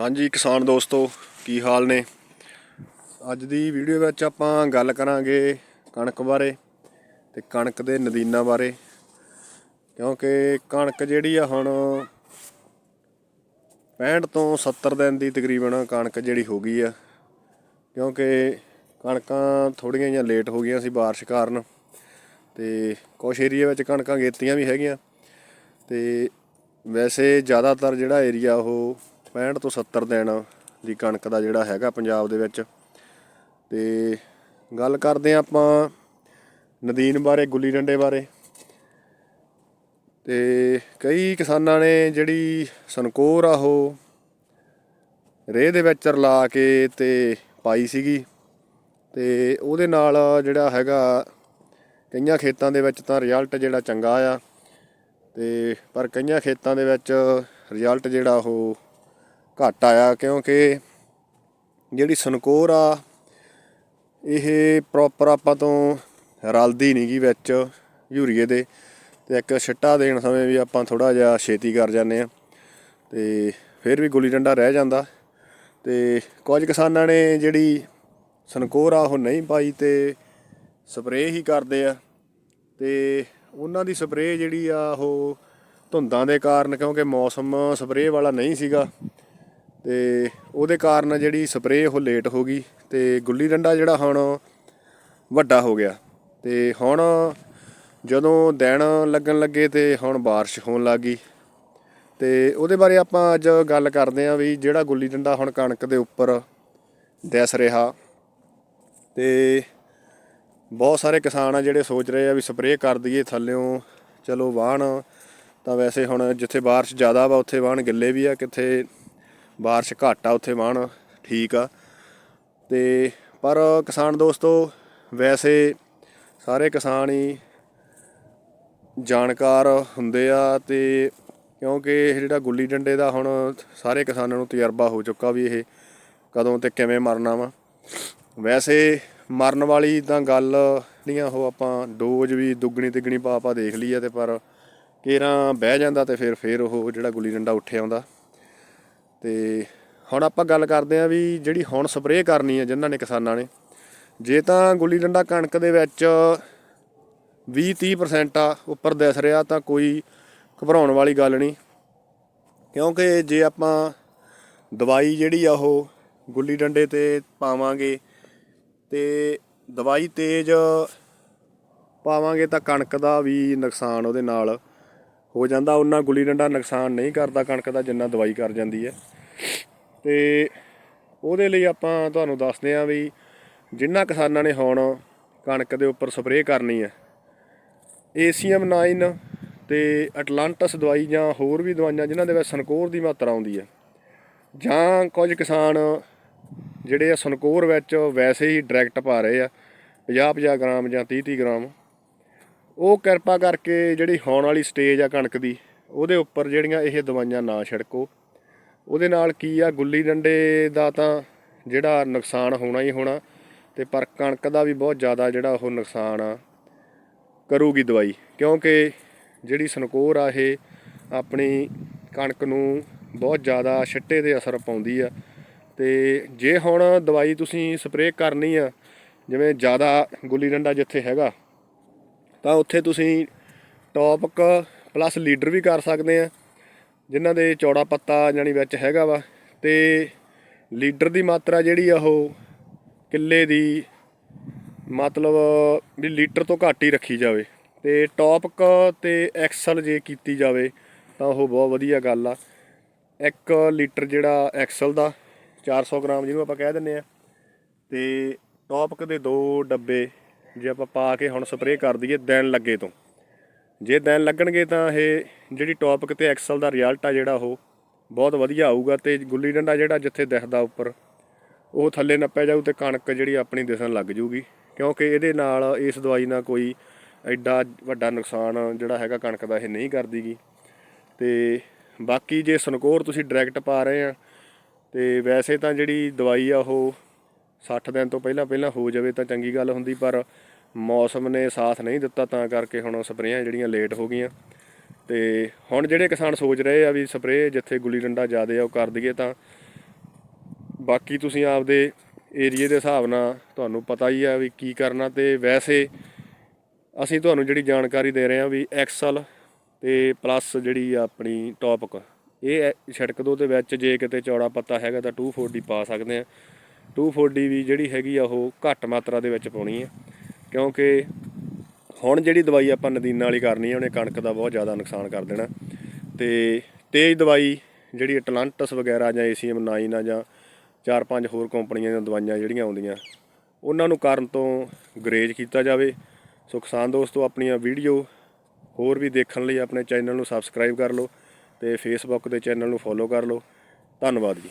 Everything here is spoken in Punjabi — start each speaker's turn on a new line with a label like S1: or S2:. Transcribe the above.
S1: ਹਾਂਜੀ ਕਿਸਾਨ ਦੋਸਤੋ, ਕੀ ਹਾਲ ਨੇ? ਅੱਜ ਦੀ ਵੀਡੀਓ ਵਿੱਚ ਆਪਾਂ ਗੱਲ ਕਰਾਂਗੇ ਕਣਕ ਬਾਰੇ ਤੇ ਕਣਕ ਦੇ ਨਦੀਨਾਂ ਬਾਰੇ। ਕਿਉਂਕਿ ਕਣਕ ਜਿਹੜੀ ਆ ਹੁਣ 65 ਤੋਂ 70 ਦਿਨ ਦੀ ਤਕਰੀਬਨ ਕਣਕ ਜਿਹੜੀ ਹੋ ਗਈ ਆ। ਕਿਉਂਕਿ ਕਣਕਾਂ ਥੋੜੀਆਂ ਜਿਹੀਆਂ ਲੇਟ ਹੋ ਗਈਆਂ ਸੀ ਬਾਰਿਸ਼ ਕਾਰਨ ਤੇ ਕੁਛ ਏਰੀਆ ਵਿੱਚ ਕਣਕਾਂ ਗੇਤੀਆਂ ਵੀ ਹੈਗੀਆਂ। ਤੇ ਵੈਸੇ ਜ਼ਿਆਦਾਤਰ ਜਿਹੜਾ ਏਰੀਆ ਉਹ 65 ਤੋਂ 70 ਦਿਨ ਦੀ ਕਣਕ ਦਾ ਜਿਹੜਾ ਹੈਗਾ ਪੰਜਾਬ ਦੇ ਵਿੱਚ। ਤੇ ਗੱਲ ਕਰਦੇ ਹਾਂ ਆਪਾਂ ਨਦੀਨ ਬਾਰੇ, ਗੁੱਲੀ ਡੰਡੇ ਬਾਰੇ। ਤੇ ਕਈ ਕਿਸਾਨਾਂ ਨੇ ਜਿਹੜੀ ਸਨਕੋਰ ਆ ਉਹ ਰੇਹ ਦੇ ਵਿੱਚ ਰਲਾ ਕੇ ਤੇ ਪਾਈ ਸੀਗੀ। ਤੇ ਉਹਦੇ ਨਾਲ ਜਿਹੜਾ ਹੈਗਾ ਕਈਆਂ ਖੇਤਾਂ ਦੇ ਵਿੱਚ ਤਾਂ ਰਿਜ਼ਲਟ ਜਿਹੜਾ ਚੰਗਾ ਆ। ਤੇ ਪਰ ਕਈਆਂ ਖੇਤਾਂ ਦੇ ਵਿੱਚ ਰਿਜ਼ਲਟ ਜਿਹੜਾ ਉਹ ਘੱਟ ਆਇਆ ਕਿਉਂਕਿ ਜਿਹੜੀ ਸਨਕੋਰ ਆ, ਇਹ ਪ੍ਰੋਪਰ ਆਪਾਂ ਤੋਂ ਰਲਦੀ ਨਹੀਂਗੀ ਵਿੱਚ ਯੂਰੀਏ ਦੇ। ਤੇ ਇੱਕ ਛਿੱਟਾ ਦੇਣ ਸਮੇਂ ਵੀ ਆਪਾਂ ਥੋੜਾ ਜਿਹਾ ਛੇਤੀ ਕਰ ਜਾਂਦੇ ਆ ਤੇ ਫਿਰ ਵੀ ਗੁੱਲੀ ਡੰਡਾ ਰਹਿ ਜਾਂਦਾ। ਤੇ ਕੁਝ ਕਿਸਾਨਾਂ ਨੇ ਜਿਹੜੀ ਸਨਕੋਰ ਆ, ਉਹ ਨਹੀਂ ਪਾਈ ਤੇ ਸਪਰੇਅ ਹੀ ਕਰਦੇ ਆ। ਤੇ ਉਹਨਾਂ ਦੀ ਸਪਰੇਅ ਜਿਹੜੀ ਆ, ਉਹ ਧੁੰਦਾਂ ਦੇ ਕਾਰਨ ਕਿਉਂਕਿ ਮੌਸਮ ਸਪਰੇਅ ਵਾਲਾ ਨਹੀਂ ਸੀਗਾ। ਤੇ ਉਹਦੇ ਕਾਰਨ ਜਿਹੜੀ ਸਪਰੇਅ ਉਹ ਲੇਟ ਹੋ ਗਈ ਤੇ ਗੁੱਲੀ ਡੰਡਾ ਜਿਹੜਾ ਹੁਣ ਵੱਡਾ ਹੋ ਗਿਆ। ਤੇ ਹੁਣ ਜਦੋਂ ਦਿਨ ਲੱਗਣ ਲੱਗੇ ਤੇ ਹੁਣ ਬਾਰਿਸ਼ ਹੋਣ ਲੱਗੀ ਤੇ ਉਹਦੇ ਬਾਰੇ ਆਪਾਂ ਅੱਜ ਗੱਲ ਕਰਦੇ ਆਂ ਵੀ ਜਿਹੜਾ ਗੁੱਲੀ ਡੰਡਾ ਹੁਣ ਕਣਕ ਦੇ ਉੱਪਰ ਦਿਸ ਰਿਹਾ ਤੇ ਬਹੁਤ ਸਾਰੇ ਕਿਸਾਨ ਆ ਜਿਹੜੇ ਸੋਚ ਰਹੇ ਆ ਵੀ ਸਪਰੇਅ ਕਰ ਦਈਏ ਥੱਲਿਓਂ, ਚਲੋ ਵਾਹਣ ਤਾਂ ਵੈਸੇ ਹੁਣ ਜਿੱਥੇ ਬਾਰਿਸ਼ ਜ਼ਿਆਦਾ ਵਾ ਉੱਥੇ ਵਾਹਣ ਗਿੱਲੇ ਵੀ ਆ, ਕਿੱਥੇ ਬਾਰਿਸ਼ ਘੱਟ ਆ, ਉੱਥੇ ਵਾਹਣ ਠੀਕ ਆ। ਤੇ ਪਰ ਕਿਸਾਨ ਦੋਸਤੋ, ਵੈਸੇ ਸਾਰੇ ਕਿਸਾਨ ਹੀ ਜਾਣਕਾਰ ਹੁੰਦੇ ਆ ਤੇ ਕਿਉਂਕਿ ਇਹ ਜਿਹੜਾ ਗੁੱਲੀ ਡੰਡੇ ਦਾ ਹੁਣ ਸਾਰੇ ਕਿਸਾਨਾਂ ਨੂੰ ਤਜਰਬਾ ਹੋ ਚੁੱਕਾ ਵੀ ਇਹ ਕਦੋਂ ਤੇ ਕਿਵੇਂ ਮਰਨਾ ਵਾ। ਵੈਸੇ ਮਰਨ ਵਾਲੀ ਤਾਂ ਗੱਲ ਜਿਹੜੀਆਂ ਉਹ ਆਪਾਂ ਡੋਜ਼ ਵੀ ਦੁੱਗਣੀ ਤਿੱਗਣੀ ਪਾ ਪਾ ਦੇਖ ਲਈ ਆ ਤੇ ਪਰ ਕੇਰਾਂ ਬਹਿ ਜਾਂਦਾ ਤੇ ਫਿਰ ਫਿਰ ਉਹ ਜਿਹੜਾ ਗੁੱਲੀ ਡੰਡਾ ਉੱਠ ਆਉਂਦਾ। ਤੇ ਹੁਣ ਆਪਾਂ ਗੱਲ ਕਰਦੇ ਆਂ ਵੀ ਜਿਹੜੀ ਹੁਣ ਸਪਰੇਅ ਕਰਨੀ ਹੈ ਜਿਨ੍ਹਾਂ ਨੇ ਕਿਸਾਨਾਂ ਨੇ, ਜੇ ਤਾਂ ਗੁੱਲੀ ਡੰਡਾ ਕਣਕ ਦੇ ਵਿੱਚ 20-30% ਆ ਉੱਪਰ ਦਿਸ ਰਿਹਾ ਤਾਂ ਕੋਈ ਘਬਰਾਉਣ ਵਾਲੀ ਗੱਲ ਨਹੀਂ। ਕਿਉਂਕਿ ਜੇ ਆਪਾਂ ਦਵਾਈ ਜਿਹੜੀ ਆ ਉਹ ਗੁੱਲੀ ਡੰਡੇ ਤੇ ਪਾਵਾਂਗੇ ਤੇ ਦਵਾਈ ਤੇਜ਼ ਪਾਵਾਂਗੇ ਤਾਂ ਕਣਕ ਦਾ ਵੀ ਨੁਕਸਾਨ ਉਹਦੇ ਨਾਲ ਹੋ ਜਾਂਦਾ, ਉਹਨਾਂ ਗੁੱਲੀ ਡੰਡਾ ਨੁਕਸਾਨ ਨਹੀਂ ਕਰਦਾ, ਕਣਕ ਦਾ ਜਿੰਨਾ ਦਵਾਈ ਕਰ ਜਾਂਦੀ ਹੈ। ਤੇ ਉਹਦੇ ਲਈ ਆਪਾਂ ਤੁਹਾਨੂੰ ਦੱਸਦੇ ਆਂ ਵੀ ਜਿੰਨਾ ਕਿਸਾਨਾਂ ਨੇ ਹੁਣ ਕਣਕ ਦੇ ਉੱਪਰ ਸਪਰੇਅ ਕਰਨੀ ਹੈ ਏਸੀਐਮ 9 ਤੇ ਐਟਲਾਂਟਸ ਦਵਾਈ ਜਾਂ ਹੋਰ ਵੀ ਦਵਾਈਆਂ ਜਿਨ੍ਹਾਂ ਦੇ ਵਿੱਚ ਸਨਕੋਰ ਦੀ ਮਾਤਰਾ ਆਉਂਦੀ ਹੈ, ਜਾਂ ਕੁਝ ਕਿਸਾਨ ਜਿਹੜੇ ਆ ਸਨਕੋਰ ਵਿੱਚ ਵੈਸੇ ਹੀ ਡਾਇਰੈਕਟ ਪਾ ਰਹੇ ਆ 50-50 ਗ੍ਰਾਮ ਜਾਂ 30-30 ਗ੍ਰਾਮ ਉਹ ਕਿਰਪਾ ਕਰਕੇ ਜਿਹੜੀ ਹੋਣ ਵਾਲੀ ਸਟੇਜ ਆ ਕਣਕ ਦੀ, ਉਹਦੇ ਉੱਪਰ ਜਿਹੜੀਆਂ ਇਹ ਦਵਾਈਆਂ ਨਾ ਛਿੜਕੋ। ਉਹਦੇ ਨਾਲ ਕੀ ਆ, ਗੁੱਲੀ ਡੰਡੇ ਦਾ ਤਾਂ ਜਿਹੜਾ ਨੁਕਸਾਨ ਹੋਣਾ ਹੀ ਹੋਣਾ ਤੇ ਪਰ ਕਣਕ ਦਾ ਵੀ ਬਹੁਤ ਜ਼ਿਆਦਾ ਜਿਹੜਾ ਉਹ ਨੁਕਸਾਨ ਆ, ਕਰੂਗੀ ਦਵਾਈ। ਕਿਉਂਕਿ ਜਿਹੜੀ ਸਨਕੋਰ ਆ ਇਹ ਆਪਣੀ ਕਣਕ ਨੂੰ ਬਹੁਤ ਜ਼ਿਆਦਾ ਛਿੱਟੇ ਦੇ ਅਸਰ ਪਾਉਂਦੀ ਆ ਤੇ ਜੇ ਹੁਣ ਦਵਾਈ ਤੁਸੀਂ ਸਪਰੇਅ ਕਰਨੀ ਆ, ਜਿਵੇਂ ਜ਼ਿਆਦਾ ਗੁੱਲੀ ਡੰਡਾ ਜਿੱਥੇ ਹੈਗਾ ਤਾਂ ਉੱਥੇ ਤੁਸੀਂ ਟੌਪਕ ਪਲੱਸ ਲੀਡਰ ਵੀ ਕਰ ਸਕਦੇ ਆ, ਜਿਨ੍ਹਾਂ ਦੇ ਚੌੜਾ ਪੱਤਾ ਜਾਨੀ ਵਿੱਚ ਹੈਗਾ ਵਾ। ਤੇ ਲੀਡਰ ਦੀ ਮਾਤਰਾ ਜਿਹੜੀ ਆ ਉਹ ਕਿੱਲੇ ਦੀ ਮਤਲਬ ਵੀ ਲੀਟਰ ਤੋਂ ਘੱਟ ਹੀ ਰੱਖੀ ਜਾਵੇ। ਤੇ ਟੌਪਕ ਤੇ ਐਕਸਲ ਜੇ ਕੀਤੀ ਜਾਵੇ ਤਾਂ ਉਹ ਬਹੁਤ ਵਧੀਆ ਗੱਲ ਆ। 1 ਲੀਟਰ ਜਿਹੜਾ ਐਕਸਲ ਦਾ 400 ਗ੍ਰਾਮ ਜਿਹਨੂੰ ਆਪਾਂ ਕਹਿ ਦਿੰਨੇ ਆ। ਤੇ ਟੌਪਕ ਦੇ ਦੋ ਡੱਬੇ ਜੇ ਆਪਾਂ ਪਾ ਕੇ ਹੁਣ ਸਪਰੇਅ ਕਰ ਦਈਏ ਦਿਨ ਲੱਗੇ ਤੋਂ। ਜੇ ਦੈਨ ਲੱਗਣਗੇ ਤਾਂ ਇਹ ਜਿਹੜੀ ਟੌਪਕ ਤੇ ਐਕਸਲ ਦਾ ਰਿਜ਼ਲਟ ਆ ਜਿਹੜਾ ਉਹ ਬਹੁਤ ਵਧੀਆ ਆਊਗਾ ਤੇ ਗੁੱਲੀ ਡੰਡਾ ਜਿਹੜਾ ਜਿੱਥੇ ਦਿਖਦਾ ਉੱਪਰ, ਉਹ ਥੱਲੇ ਨੱਪਿਆ ਜਾਊ ਤੇ ਕਣਕ ਜਿਹੜੀ ਆਪਣੀ ਦਿਸਣ ਲੱਗ ਜੂਗੀ। ਕਿਉਂਕਿ ਇਹਦੇ ਨਾਲ ਇਸ ਦਵਾਈ ਨਾਲ ਕੋਈ ਐਡਾ ਵੱਡਾ ਨੁਕਸਾਨ ਜਿਹੜਾ ਹੈਗਾ ਕਣਕ ਦਾ ਇਹ ਨਹੀਂ ਕਰਦੀਗੀ। ਤੇ ਬਾਕੀ ਜੇ ਸਨਕੋਰ ਤੁਸੀਂ ਡਾਇਰੈਕਟ ਪਾ ਰਹੇ ਆ, ਤੇ ਵੈਸੇ ਤਾਂ ਜਿਹੜੀ ਦਵਾਈ ਆ ਉਹ 60 ਦਿਨ ਤੋਂ ਪਹਿਲਾਂ ਪਹਿਲਾਂ ਹੋ ਜਾਵੇ ਤਾਂ ਚੰਗੀ ਗੱਲ ਹੁੰਦੀ, ਪਰ ਮੌਸਮ ਨੇ ਸਾਥ ਨਹੀਂ ਦਿੱਤਾ ਤਾਂ ਕਰਕੇ ਹੁਣ ਸਪਰੇਆਂ ਜਿਹੜੀਆਂ ਲੇਟ ਹੋ ਗਈਆਂ। ਤੇ ਹੁਣ ਜਿਹੜੇ ਕਿਸਾਨ ਸੋਚ ਰਹੇ ਆ ਵੀ ਸਪਰੇਅ ਜਿੱਥੇ ਗੁੱਲੀ ਡੰਡਾ ਜ਼ਿਆਦਾ ਆ ਉਹ ਕਰ ਦਈਏ ਤਾਂ ਬਾਕੀ ਤੁਸੀਂ ਆਪਦੇ ਏਰੀਏ ਦੇ ਹਿਸਾਬ ਨਾਲ ਤੁਹਾਨੂੰ ਪਤਾ ਹੀ ਆ ਵੀ ਕੀ ਕਰਨਾ ਤੇ ਵੈਸੇ ਅਸੀਂ ਤੁਹਾਨੂੰ ਜਿਹੜੀ ਜਾਣਕਾਰੀ ਦੇ ਰਹੇ ਹਾਂ ਵੀ ਐਕਸਲ ਤੇ ਪਲੱਸ ਜਿਹੜੀ ਆਪਣੀ ਟੌਪਿਕ, ਇਹ ਐ- ਛਿੜਕ ਦੋ ਦੇ ਵਿੱਚ ਜੇ ਕਿਤੇ ਚੌੜਾ ਪੱਤਾ ਹੈਗਾ ਤਾਂ 240 ਪਾ ਸਕਦੇ ਆ। 240 ਵੀ ਜਿਹੜੀ ਹੈਗੀ ਆ ਉਹ ਘੱਟ ਮਾਤਰਾ ਦੇ ਵਿੱਚ ਪਾਉਣੀ ਹੈ ਕਿਉਂਕਿ ਹੁਣ ਜਿਹੜੀ ਦਵਾਈ ਆਪਾਂ ਨਦੀਨਾਂ ਵਾਲੀ ਕਰਨੀ ਹੈ ਉਹਨੇ ਕਣਕ ਦਾ ਬਹੁਤ ਜ਼ਿਆਦਾ ਨੁਕਸਾਨ ਕਰ ਦੇਣਾ। ਤੇ ਤੇਜ਼ ਦਵਾਈ ਜਿਹੜੀ ਅਟਲਾਂਟਸ ਵਗੈਰਾ ਜਾਂ ਏਸੀਐਮ 9 ਆ ਜਾਂ ਚਾਰ ਪੰਜ ਹੋਰ ਕੰਪਨੀਆਂ ਦੀਆਂ ਦਵਾਈਆਂ ਜਿਹੜੀਆਂ ਆਉਂਦੀਆਂ, ਉਹਨਾਂ ਨੂੰ ਕਰਨ ਤੋਂ ਗਰੇਜ ਕੀਤਾ ਜਾਵੇ। ਸੋ ਕਿਸਾਨ ਦੋਸਤੋ, ਆਪਣੀਆਂ ਵੀਡੀਓ ਹੋਰ ਵੀ ਦੇਖਣ ਲਈ ਆਪਣੇ ਚੈਨਲ ਨੂੰ ਸਬਸਕ੍ਰਾਈਬ ਕਰ ਲਓ ਤੇ ਫੇਸਬੁੱਕ ਦੇ ਚੈਨਲ ਨੂੰ ਫੋਲੋ ਕਰ ਲਓ। ਧੰਨਵਾਦ ਜੀ।